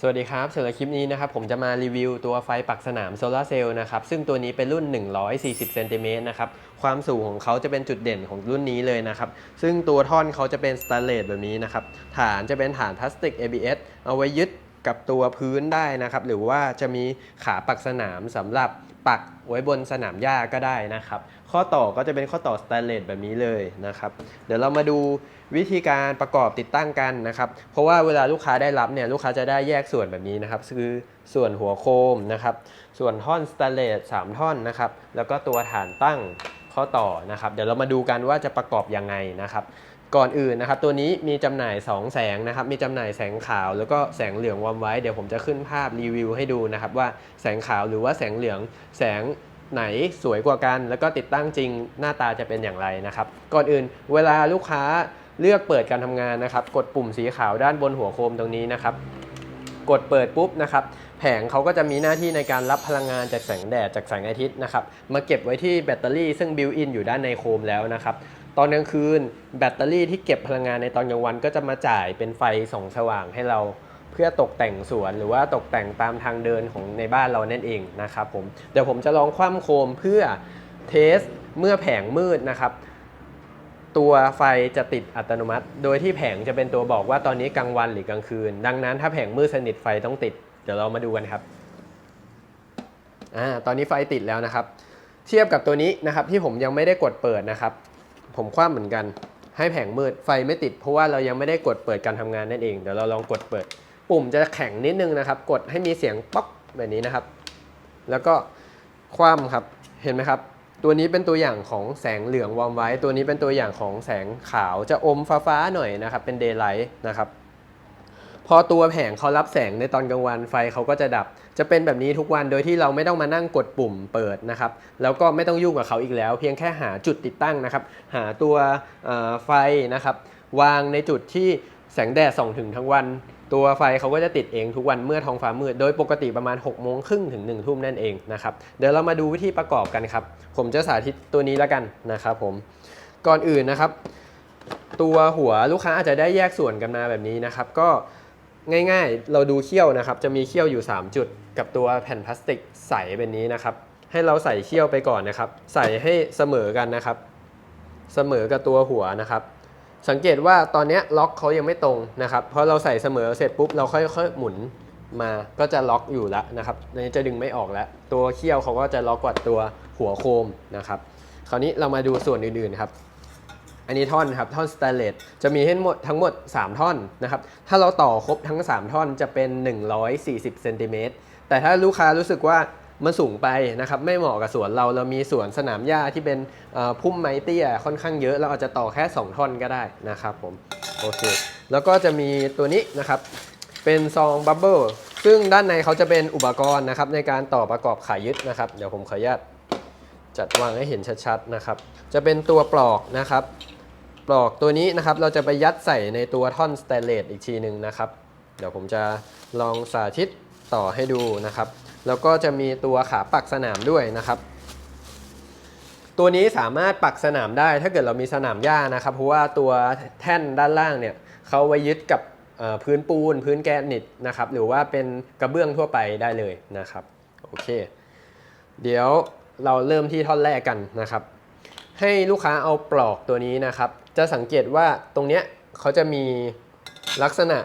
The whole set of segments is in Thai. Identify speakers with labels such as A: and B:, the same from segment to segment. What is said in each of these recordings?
A: สวัสดีครับสำหรับคลิปนี้นะครับผมจะมารีวิวตัวไฟปักสนามโซลาร์เซลล์นะครับซึ่งตัวนี้เป็นรุ่น 140 เซนติเมตรนะครับความสูงของเขาจะเป็นจุดเด่นของรุ่นนี้เลยนะครับซึ่งตัวท่อนเขาจะเป็นสแตนเลสแบบนี้นะครับฐานจะเป็นฐานพลาสติก ABS เอาไว้ยึด กับตัวพื้นได้นะครับ หรือว่าจะมีขาปักสนามสำหรับปักไว้บนสนามหญ้าก็ได้นะครับ ข้อต่อก็จะเป็นข้อต่อสแตนเลสแบบนี้เลยนะครับ เดี๋ยวเรามาดูวิธีการประกอบติดตั้งกันนะครับ เพราะว่าเวลาลูกค้าได้รับเนี่ยลูกค้าจะได้แยกส่วนแบบนี้นะครับ คือส่วนหัวโคมนะครับ ส่วนท่อนสแตนเลส3ท่อนนะครับ แล้วก็ตัวฐานตั้งข้อต่อนะครับ เดี๋ยวเรามาดูกันว่าจะประกอบยังไงนะครับ ก่อนอื่นนะครับตัวนี้มีจำหน่าย 2 แสงนะครับมีจำหน่ายแสงขาวแล้วก็แสงเหลืองวอมไว้ เดี๋ยวผมจะขึ้นภาพรีวิวให้ดูนะครับว่าแสงขาวหรือว่าแสงเหลืองแสงไหนสวยกว่ากัน แล้วก็ติดตั้งจริงหน้าตาจะเป็นอย่างไรนะครับ ก่อนอื่นเวลาลูกค้าเลือกเปิดการทำงานนะครับ กดปุ่มสีขาวด้านบนหัวโคมตรงนี้นะครับกดเปิดปุ๊บนะครับแผงเขาก็จะมีหน้าที่ในการรับพลังงานจากแสงแดดจากแสงอาทิตย์นะครับมาเก็บไว้ที่แบตเตอรี่ซึ่งบิวอินอยู่ด้านในโคมแล้วนะครับ ตอนกลางคืนแบตเตอรี่ที่เก็บพลังงานในตอนกลางวันก็จะมาจ่ายเป็นไฟส่องสว่างให้เราเพื่อตกแต่งสวนหรือว่าตกแต่งตามทางเดินของในบ้านเรานั่นเองนะครับผมเดี๋ยวผมจะลองคว่ำโคมเพื่อเทสเมื่อแผงมืดนะครับ ตัวไฟจะติดอัตโนมัติ โดยที่แผงจะเป็นตัวบอกว่าตอนนี้กลางวันหรือกลางคืน ดังนั้นถ้าแผงมืดสนิทไฟต้องติด เดี๋ยวเรามาดูกันครับอ่าตอนนี้ไฟติดแล้วนะครับ เทียบกับตัวนี้นะครับที่ผมยังไม่ได้กดเปิดนะครับ ผมคว่ำเหมือนกัน ให้แผงมืดไฟไม่ติด เพราะว่าเรายังไม่ได้กดเปิดการทำงานนั่นเองเดี๋ยวเราลองกดเปิด ปุ่มจะแข็งนิดนึงนะครับ กดให้มีเสียงป๊อกแบบนี้นะครับ แล้วก็คว่ำครับเห็นไหมครับ ตัวนี้เป็นตัวอย่างของแสงเหลืองวอมไว้ ตัวนี้เป็นตัวอย่างของแสงขาวจะอมฟ้าๆหน่อยนะครับ เป็นเดย์ไลท์นะครับ พอตัวแผงเขารับแสงในตอนกลางวันไฟเขาก็จะดับ จะเป็นแบบนี้ทุกวันโดยที่เราไม่ต้องมานั่งกดปุ่มเปิดนะครับ แล้วก็ไม่ต้องยุ่งกับเขาอีกแล้ว เพียงแค่หาจุดติดตั้งนะครับ หาตัวไฟนะครับ วางในจุดที่แสงแดดส่องถึงทั้งวัน ตัวไฟเขาก็จะติดเองทุกวันเมื่อท้องฟ้ามืด โดยปกติประมาณ6กโมงครึ่งถึง1นึ่ทุ่มนั่นเองนะครับ เดี๋ยวเรามาดูวิธีประกอบกันครับ ผมจะสาธิตตัวนี้แล้วกันนะครับผม ก่อนอื่นนะครับ ตัวหัวลูกค้าอาจจะได้แยกส่วนกันมาแบบนี้นะครับ ก็ ง่ายๆ เราดูเขี้ยวนะครับ จะมีเขี้ยวอยู่ 3 จุด กับตัวแผ่นพลาสติกใสแบบนี้นะครับ ให้เราใส่เขี้ยวไปก่อนนะครับ ใส่ให้เสมอกันนะครับ เสมอกับตัวหัวนะครับ สังเกตว่าตอนนี้ล็อกเขายังไม่ตรงนะครับพอเราใส่เสมอเสร็จปุ๊บเราค่อยๆหมุนมาก็จะล็อกอยู่แล้วนะครับในนี้จะดึงไม่ออกแล้ว ตัวเขี้ยวเขาก็จะล็อกกว่าตัวหัวโคมนะครับ คราวนี้เรามาดูส่วนอื่นๆครับ อันนี้ท่อนครับท่อนสแตนเลสจะมีให้หมดทั้งหมด 3 ท่อนนะครับถ้าเราต่อครบทั้ง 3 ท่อนจะเป็น 140เซนติเมตรแต่ถ้าลูกค้ารู้สึกว่ามันสูงไปนะครับไม่เหมาะกับสวนเราเรามีสวนสนามหญ้าที่เป็นพุ่มไม้เตี้ยค่อนข้างเยอะเราอาจจะต่อแค่ 2 ท่อนก็ได้นะครับผมโอเคแล้วก็จะมีตัวนี้นะครับเป็นซองบับเบิลซึ่งด้านในเขาจะเป็นอุปกรณ์นะครับในการต่อประกอบขายึดนะครับ เดี๋ยวผมขออนุญาตจัดวางให้เห็นชัดๆนะครับ จะเป็นตัวปลอกนะครับ ปลอกตัวนี้นะครับเราจะไปยัดใส่ในตัวท่อนสแตนเลสอีกทีหนึ่งนะครับ เดี๋ยวผมจะลองสาธิตต่อให้ดูนะครับ แล้วก็จะมีตัวขาปักสนามด้วยนะครับ ตัวนี้สามารถปักสนามได้ถ้าเกิดเรามีสนามหญ้านะครับ เพราะว่าตัวแท่นด้านล่างเนี่ยเขาไว้ยึดกับพื้นปูน พื้นแกรนิตนะครับ หรือว่าเป็นกระเบื้องทั่วไปได้เลยนะครับ โอเค เดี๋ยวเราเริ่มที่ท่อนแรกกันนะครับ ให้ลูกค้าเอาปลอกตัวนี้นะครับ จะสังเกตว่าตรงเนี้ยเขาจะมีลักษณะ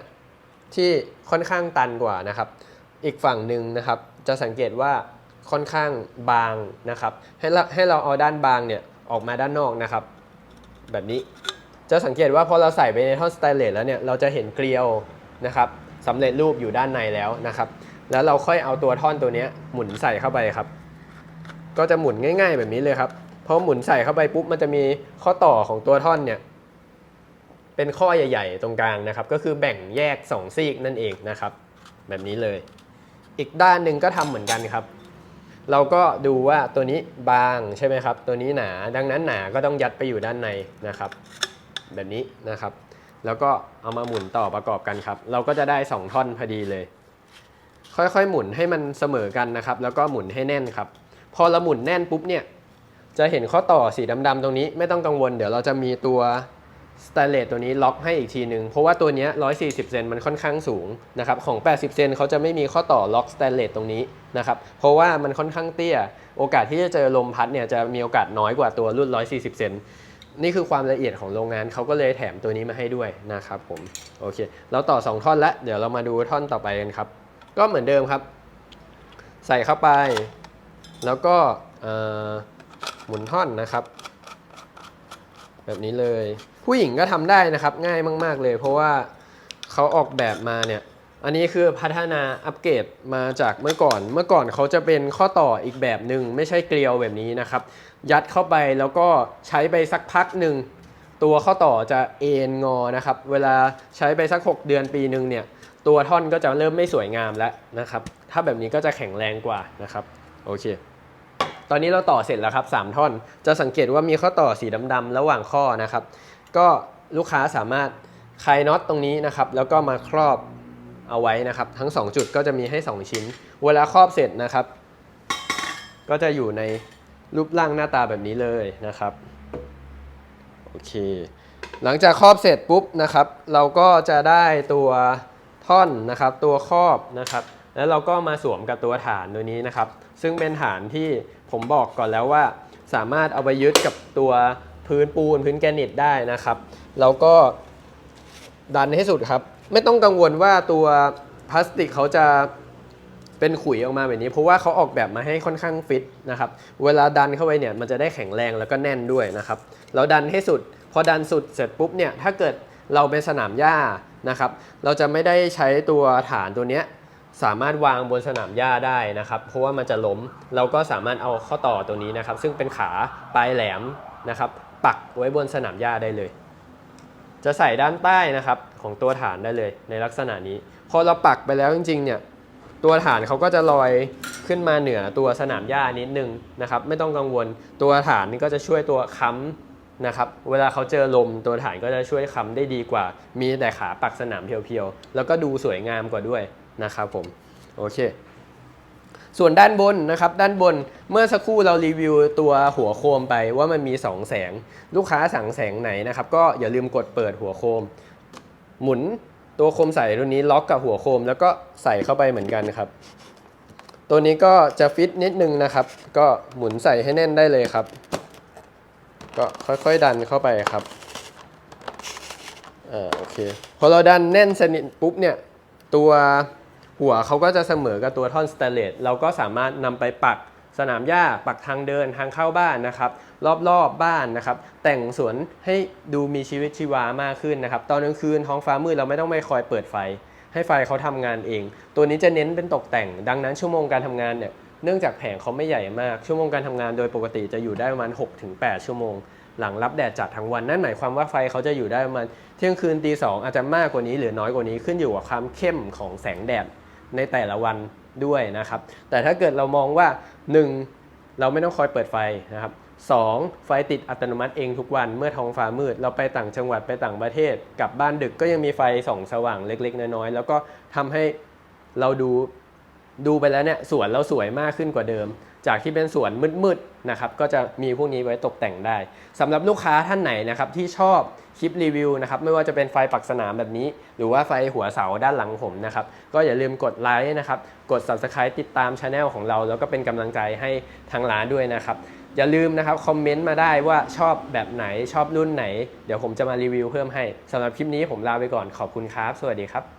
A: ที่ค่อนข้างตันกว่านะครับ อีกฝั่งหนึ่งนะครับ จะสังเกตว่าค่อนข้างบางนะครับ ให้เราให้เราเอาด้านบางเนี่ยออกมาด้านนอกนะครับ แบบนี้จะสังเกตว่าพอเราใส่ไปในท่อนสแตนเลสแล้วเนี่ยเราจะเห็นเกลียวนะครับสำเร็จรูปอยู่ด้านในแล้วนะครับ แล้วเราค่อยเอาตัวท่อนตัวนี้หมุนใส่เข้าไปครับ ก็จะหมุนง่าย ๆ แบบนี้เลยครับ พอหมุนใส่เข้าไปปุ๊บมันจะมีข้อต่อของตัวท่อนเนี่ยเป็นข้อใหญ่ ๆ ตรงกลางนะครับ ก็คือแบ่งแยก 2 ซีกนั่นเองนะครับ แบบนี้เลย อีกด้านหนึ่งก็ทำเหมือนกันครับ เราก็ดูว่าตัวนี้บางใช่ไหมครับ ตัวนี้หนาดังนั้นหนาก็ต้องยัดไปอยู่ด้านในนะครับ แบบนี้นะครับ แล้วก็เอามาหมุนต่อประกอบกันครับ เราก็จะได้ 2 ท่อนพอดีเลย ค่อยๆหมุนให้มันเสมอกันนะครับ แล้วก็หมุนให้แน่นครับ พอเราหมุนแน่นปุ๊บเนี่ย จะเห็นข้อต่อสีดำๆตรงนี้ไม่ต้องกังวล เดี๋ยวเราจะมีตัวสแตนเลสตัวนี้ล็อกให้อีกทีหนึ่งเพราะว่าตัวนี้ย140 เซนมันค่อนข้างสูงนะครับของ 80 เซนเขาจะไม่มีข้อต่อล็อกสแตนเลสตรงนี้นะครับเพราะว่ามันค่อนข้างเตี้ย โอกาสที่จะเจอลมพัดเนี่ยจะมีโอกาสน้อยกว่าตัวรุ่น 140 เซนนี่คือความละเอียดของโรงงานเขาก็เลยแถมตัวนี้มาให้ด้วยนะครับผมโอเคเราต่อ 2 ท่อนแล้วเดี๋ยวเรามาดูท่อนต่อไปกันครับ ก็เหมือนเดิมครับ ใส่เข้าไป แล้วก็ หมุนท่อนนะครับ แบบนี้เลย ผู้หญิงก็ทำได้นะครับง่ายมาก ๆเลย เพราะว่าเขาออกแบบมาเนี่ยอันนี้คือพัฒนาอัปเกรดมาจากเมื่อก่อน เมื่อก่อนเขาจะเป็นข้อต่ออีกแบบหนึ่งไม่ใช่เกลียวแบบนี้นะครับ ยัดเข้าไปแล้วก็ใช้ไปสักพักหนึ่งตัวข้อต่อจะเอ็นงอนะครับ เวลาใช้ไปสัก 6 เดือนปีหนึ่งเนี่ย ตัวท่อนก็จะเริ่มไม่สวยงามแล้วนะครับ ถ้าแบบนี้ก็จะแข็งแรงกว่านะครับ โอเค ตอนนี้เราต่อเสร็จแล้วครับ 3 ท่อน จะสังเกตว่ามีข้อต่อสีดำๆระหว่างข้อนะครับ ก็ลูกค้าสามารถคลายน็อตตรงนี้นะครับ แล้วก็มาครอบเอาไว้นะครับ ทั้ง 2 จุดก็จะมีให้ 2 ชิ้น เวลาครอบเสร็จนะครับ ก็จะอยู่ในรูปร่างหน้าตาแบบนี้เลยนะครับ โอเค หลังจากครอบเสร็จปุ๊บนะครับ เราก็จะได้ตัวท่อนนะครับ ตัวครอบนะครับ แล้วเราก็มาสวมกับตัวฐานตัวนี้นะครับ ซึ่งเป็นฐานที่ผมบอกก่อนแล้วว่า สามารถเอาไปยึดกับตัวพื้นปูนพื้นแกรนิตได้นะครับเราก็ดันให้สุดครับ ไม่ต้องกังวลว่าตัวพลาสติกเขาจะเป็นขุยออกมาแบบนี้ เพราะว่าเขาออกแบบมาให้ค่อนข้างฟิตนะครับ เวลาดันเข้าไปเนี่ยมันจะได้แข็งแรงแล้วก็แน่นด้วยนะครับ เราดันให้สุด พอดันสุดเสร็จปุ๊บเนี่ยถ้าเกิดเราเป็นสนามหญ้านะครับ เราจะไม่ได้ใช้ตัวฐานตัวเนี้ย สามารถวางบนสนามหญ้าได้นะครับ เพราะว่ามันจะล้มเราก็สามารถเอาข้อต่อตัวนี้นะครับ ซึ่งเป็นขาปลายแหลมนะครับ ปักไว้บนสนามหญ้าได้เลย จะใส่ด้านใต้นะครับของตัวฐานได้เลยในลักษณะนี้ พอเราปักไปแล้วจริงๆเนี่ยตัวฐานเขาก็จะลอยขึ้นมาเหนือตัวสนามหญ้านิดนึงนะครับ ไม่ต้องกังวลตัวฐานนี่ก็จะช่วยตัวค้ำนะครับ เวลาเขาเจอลมตัวฐานก็จะช่วยค้ำได้ดีกว่า มีแต่ขาปักสนามเพียวๆแล้วก็ดูสวยงามกว่าด้วย นะครับผมโอเค ส่วนด้านบนนะครับ ด้านบนเมื่อสักครู่เรารีวิวตัวหัวโคมไปว่ามันมี 2 แสง ลูกค้าสั่งแสงไหนนะครับ ก็อย่าลืมกดเปิดหัวโคม หมุนตัวโคมใส่ตัวนี้ล็อกกับหัวโคม แล้วก็ใส่เข้าไปเหมือนกันครับ ตัวนี้ก็จะฟิตนิดนึงนะครับ ก็หมุนใส่ให้แน่นได้เลยครับ ก็ค่อยๆดันเข้าไปครับอ่าโอเคพอเราดันแน่นสนิทปุ๊บเนี่ยตัว หัวเขาก็จะเสมอกับตัวท่อนสแตนเลสเราก็สามารถนำไปปักสนามหญ้าปักทางเดินทางเข้าบ้านนะครับ รอบๆบบ้านนะครับ แต่งสวนให้ดูมีชีวิตชีวามากขึ้นนะครับ ตอนกลางคืนท้องฟ้ามืดเราไม่ต้องไปคอยเปิดไฟ ให้ไฟเขาทำงานเอง ตัวนี้จะเน้นเป็นตกแต่ง ดังนั้นชั่วโมงการทำงานเนี่ยเนื่องจากแผงเขาไม่ใหญ่มาก ชั่วโมงการทำงานโดยปกติจะอยู่ได้ประมาณ6-8 ชั่วโมง หลังรับแดดจัดทั้งวันนั่นหมายความว่าไฟเขาจะอยู่ได้ประมาณเที่ยงคืนตีสองอาจจะมากกว่านี้หรือน้อยกว่านี้ขึ้นอยู่กับความเข้มของแสงแดด ในแต่ละวันด้วยนะครับ แต่ถ้าเกิดเรามองว่า 1 เราไม่ต้องคอยเปิดไฟนะครับ 2. ไฟติดอัตโนมัติเองทุกวันเมื่อท้องฟ้ามืด เราไปต่างจังหวัดไปต่างประเทศ กลับบ้านดึกก็ยังมีไฟส่องสว่างเล็ก ๆ น้อยๆแล้วก็ทำให้เราดูดูไปแล้วเนี่ยสวนเราสวยมากขึ้นกว่าเดิม จากที่เป็นสวนมืดๆนะครับก็จะมีพวกนี้ไว้ตกแต่งได้สำหรับลูกค้าท่านไหนนะครับที่ชอบคลิปรีวิวนะครับไม่ว่าจะเป็นไฟปักสนามแบบนี้ หรือว่าไฟหัวเสาด้านหลังผมนะครับก็อย่าลืมกดไลค์นะครับกด subscribe ติดตามช anel ของเรา แล้วก็เป็นกำลังใจให้ทางร้านด้วยนะครับอย่าลืมนะครับคอมเมนต์มาได้ว่าชอบแบบไหนชอบรุ่นไหน เดี๋ยวผมจะมารีวิวเพิ่มให้สำหรับคลิปนี้ผมลาไปก่อนขอบคุณครับ สวัสดีครับ